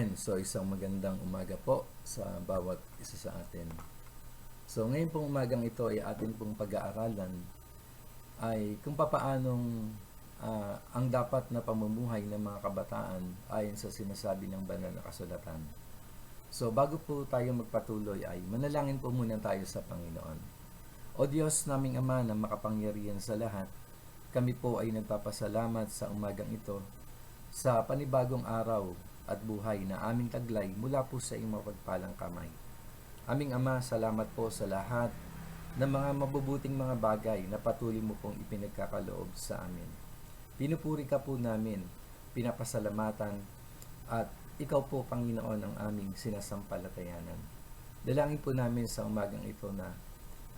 Amen. So isang magandang umaga po sa bawat isa sa atin. So ngayon pong umagang ito ay atin pong pag-aaralan ay kung papaanong ah, ang dapat na pamumuhay ng mga kabataan ayon sa sinasabi ng banal na kasulatan. So bago po tayo magpatuloy ay manalangin po muna tayo sa Panginoon. O Diyos naming Ama na makapangyarihan sa lahat, kami po ay nagpapasalamat sa umagang ito sa panibagong araw at buhay na aming taglay mula po sa iyong mapagpalang kamay. Aming Ama, salamat po sa lahat ng mga mabubuting mga bagay na patuloy mo pong ipinagkakaloob sa amin. Pinupuri ka po namin, pinapasalamatan, at ikaw po, Panginoon, ang aming sinasampalatayanan. Dalangin po namin sa umagang ito na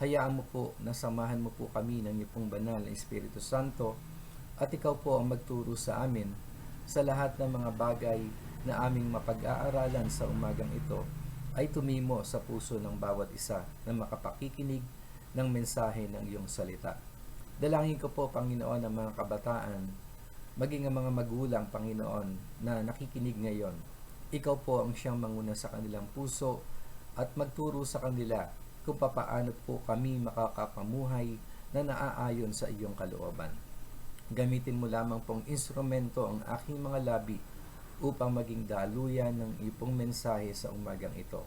hayaan mo po na samahan mo po kami ng iyong banal na Espiritu Santo at ikaw po ang magturo sa amin sa lahat ng mga bagay na aming mapag-aaralan sa umagang ito ay tumimo sa puso ng bawat isa na makapakikinig ng mensahe ng iyong salita. Dalangin ko po, Panginoon, ang mga kabataan, maging ang mga magulang, Panginoon, na nakikinig ngayon. Ikaw po ang siyang manguna sa kanilang puso at magturo sa kanila kung papaano po kami makakapamuhay na naaayon sa iyong kalooban. Gamitin mo lamang pong instrumento ang aking mga labi upang maging daluyan ng ipong mensahe sa umagang ito.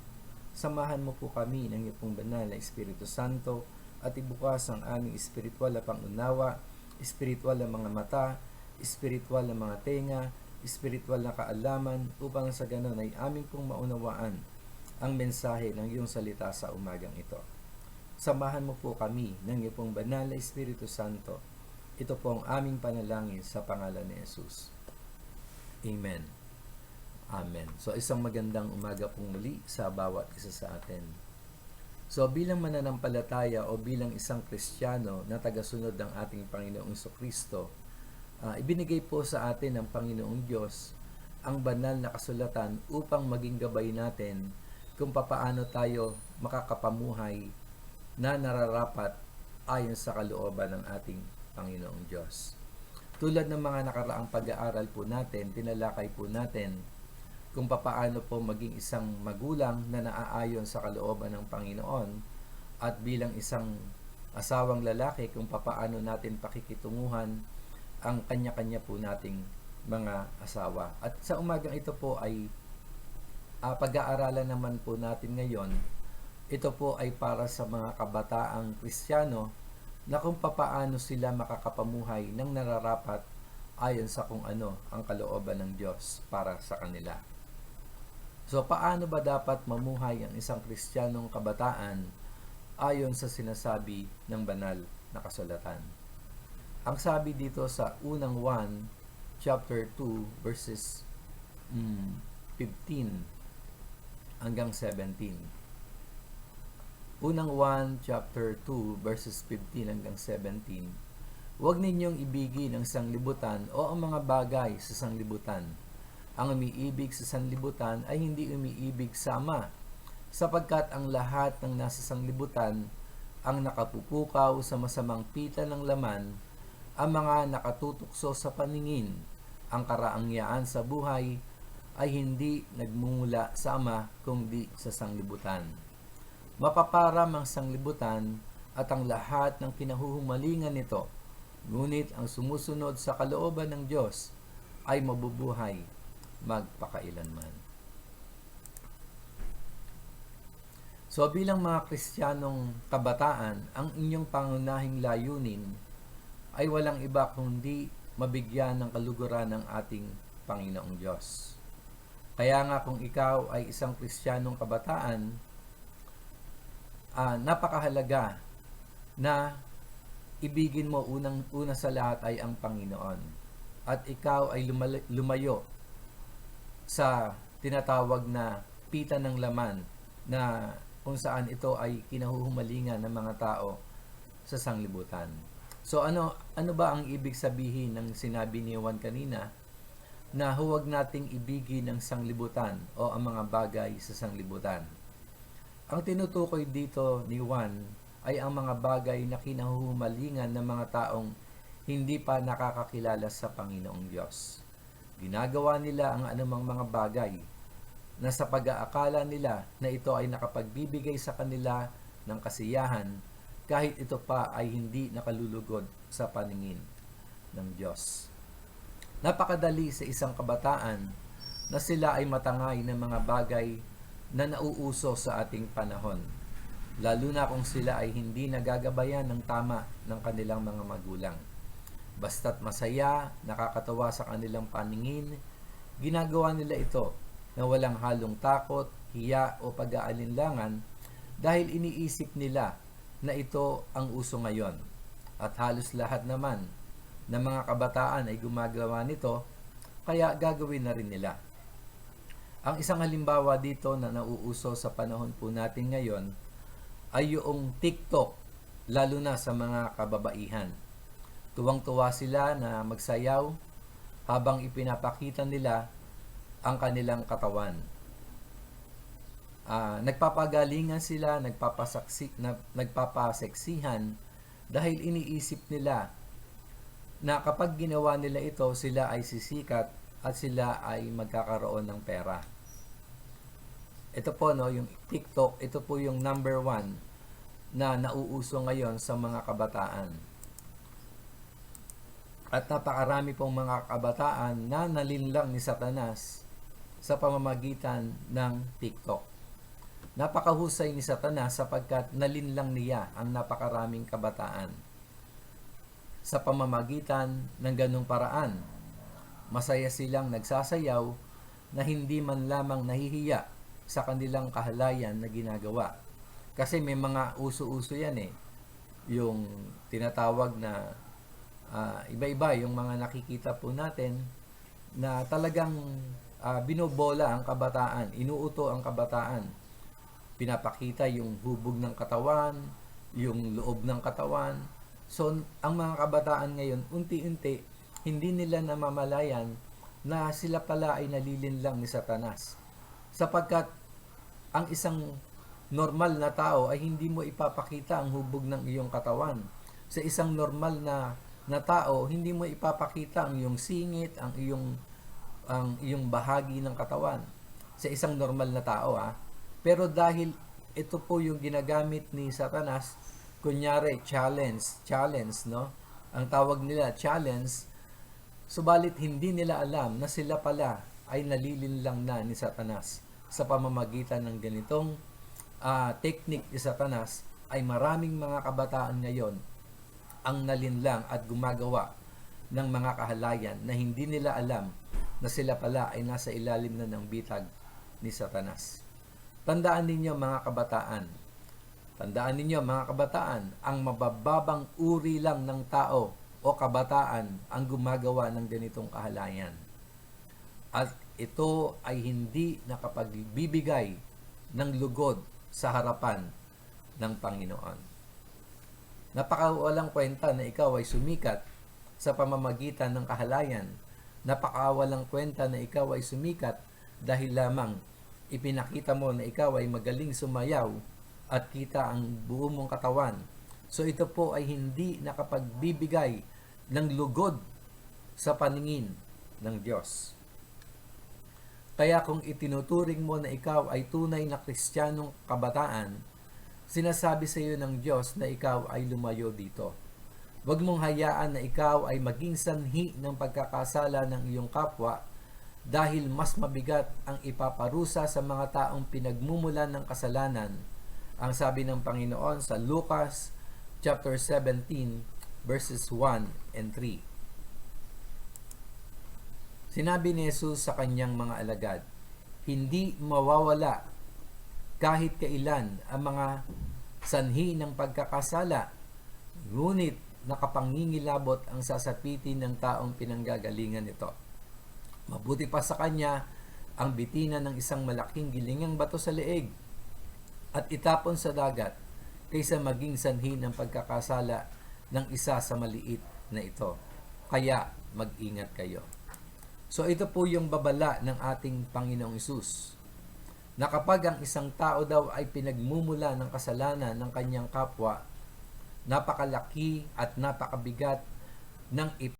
Samahan mo po kami ng ipong banal na Espiritu Santo at ibukas ang aming espiritual na pangunawa, espiritual na mga mata, espiritual na mga tenga, espiritual na kaalaman upang sa ganon ay aming pong maunawaan ang mensahe ng iyong salita sa umagang ito. Samahan mo po kami ng iyong banal na Espiritu Santo. Ito po ang aming panalangin sa pangalan ni Jesus. Amen. Amen. So isang magandang umaga pong muli sa bawat isa sa atin. So bilang mananampalataya o bilang isang Kristiyano na tagasunod ng ating Panginoong Kristo, uh, ibinigay po sa atin ng Panginoong Diyos ang banal na kasulatan upang maging gabay natin kung papaano tayo makakapamuhay na nararapat ayon sa kalooban ng ating Panginoong Diyos. Tulad ng mga nakaraang pag-aaral po natin, tinalakay po natin kung papaano po maging isang magulang na naaayon sa kalooban ng Panginoon at bilang isang asawang lalaki kung papaano natin pakikitunguhan ang kanya-kanya po nating mga asawa. At sa umagang ito po ay uh, pag-aaralan naman po natin ngayon, ito po ay para sa mga kabataang Kristiyano na kung papaano sila makakapamuhay ng nararapat ayon sa kung ano ang kalooban ng Diyos para sa kanila. So paano ba dapat mamuhay ang isang Kristiyanong kabataan ayon sa sinasabi ng banal na kasulatan? Ang sabi dito sa unang 1 chapter 2 verses mm, 15 hanggang 17 Unang 1, chapter 2, verses 15 hanggang 17. Huwag ninyong ibigin ang sanglibutan o ang mga bagay sa sanglibutan. Ang umiibig sa sanlibutan ay hindi umiibig sa Ama, sapagkat ang lahat ng nasa sanglibutan ang nakapupukaw sa masamang pita ng laman, ang mga nakatutukso sa paningin, ang karaangyaan sa buhay, ay hindi nagmumula sa Ama kundi sa sanglibutan mapaparam ang sanglibutan at ang lahat ng kinahuhumalingan nito. Ngunit ang sumusunod sa kalooban ng Diyos ay mabubuhay magpakailanman. So bilang mga Kristiyanong kabataan, ang inyong pangunahing layunin ay walang iba kundi mabigyan ng kaluguran ng ating Panginoong Diyos. Kaya nga kung ikaw ay isang Kristiyanong kabataan, uh, napakahalaga na ibigin mo unang una sa lahat ay ang Panginoon at ikaw ay lumayo sa tinatawag na pita ng laman na kung saan ito ay kinahuhumalingan ng mga tao sa sanglibutan. So ano ano ba ang ibig sabihin ng sinabi ni Juan kanina na huwag nating ibigin ang sanglibutan o ang mga bagay sa sanglibutan? Ang tinutukoy dito ni Juan ay ang mga bagay na kinahuhumalingan ng mga taong hindi pa nakakakilala sa Panginoong Diyos. Ginagawa nila ang anumang mga bagay na sa pag-aakala nila na ito ay nakapagbibigay sa kanila ng kasiyahan kahit ito pa ay hindi nakalulugod sa paningin ng Diyos. Napakadali sa isang kabataan na sila ay matangay ng mga bagay na nauuso sa ating panahon. Lalo na kung sila ay hindi nagagabayan ng tama ng kanilang mga magulang. Basta't masaya, nakakatawa sa kanilang paningin, ginagawa nila ito na walang halong takot, hiya o pag-aalinlangan dahil iniisip nila na ito ang uso ngayon. At halos lahat naman ng mga kabataan ay gumagawa nito, kaya gagawin na rin nila. Ang isang halimbawa dito na nauuso sa panahon po natin ngayon ay yung TikTok, lalo na sa mga kababaihan. Tuwang-tuwa sila na magsayaw habang ipinapakita nila ang kanilang katawan. Ah, nagpapagalingan sila, nagpapasaksi, na, nagpapaseksihan dahil iniisip nila na kapag ginawa nila ito, sila ay sisikat at sila ay magkakaroon ng pera. Ito po, no, yung TikTok, ito po yung number one na nauuso ngayon sa mga kabataan. At napakarami pong mga kabataan na nalinlang ni Satanas sa pamamagitan ng TikTok. Napakahusay ni Satanas sapagkat nalinlang niya ang napakaraming kabataan. Sa pamamagitan ng ganong paraan, masaya silang nagsasayaw na hindi man lamang nahihiya sa kanilang kahalayan na ginagawa. Kasi may mga uso-uso yan eh. Yung tinatawag na ah, iba-iba yung mga nakikita po natin na talagang ah, binobola ang kabataan, inuuto ang kabataan. Pinapakita yung hubog ng katawan, yung loob ng katawan. So, ang mga kabataan ngayon, unti-unti, hindi nila namamalayan na sila pala ay nalilinlang ni Satanas. Sapagkat ang isang normal na tao ay hindi mo ipapakita ang hubog ng iyong katawan. Sa isang normal na na tao, hindi mo ipapakita ang iyong singit, ang iyong ang iyong bahagi ng katawan sa isang normal na tao ah. Pero dahil ito po yung ginagamit ni Satanas, kunyari challenge, challenge no? Ang tawag nila challenge, subalit hindi nila alam na sila pala ay nalilinlang na ni Satanas sa pamamagitan ng ganitong ah, technique ni Satanas ay maraming mga kabataan ngayon ang nalinlang at gumagawa ng mga kahalayan na hindi nila alam na sila pala ay nasa ilalim na ng bitag ni Satanas. Tandaan ninyo mga kabataan, tandaan ninyo mga kabataan, ang mabababang uri lang ng tao o kabataan ang gumagawa ng ganitong kahalayan. At ito ay hindi nakapagbibigay ng lugod sa harapan ng Panginoon. Napakawalang kwenta na ikaw ay sumikat sa pamamagitan ng kahalayan. Napakawalang kwenta na ikaw ay sumikat dahil lamang ipinakita mo na ikaw ay magaling sumayaw at kita ang buo mong katawan. So ito po ay hindi nakapagbibigay ng lugod sa paningin ng Diyos. Kaya kung itinuturing mo na ikaw ay tunay na kristyanong kabataan, sinasabi sa iyo ng Diyos na ikaw ay lumayo dito. Huwag mong hayaan na ikaw ay maging sanhi ng pagkakasala ng iyong kapwa dahil mas mabigat ang ipaparusa sa mga taong pinagmumulan ng kasalanan. Ang sabi ng Panginoon sa Lucas chapter 17 verses 1 and 3. Sinabi ni Jesus sa kanyang mga alagad, hindi mawawala kahit kailan ang mga sanhi ng pagkakasala, ngunit nakapangingilabot ang sasapitin ng taong pinanggagalingan nito. Mabuti pa sa kanya ang bitina ng isang malaking gilingang bato sa leeg at itapon sa dagat kaysa maging sanhi ng pagkakasala ng isa sa maliit na ito. Kaya mag-ingat kayo. So ito po yung babala ng ating Panginoong Isus. Na kapag ang isang tao daw ay pinagmumula ng kasalanan ng kanyang kapwa, napakalaki at napakabigat ng ip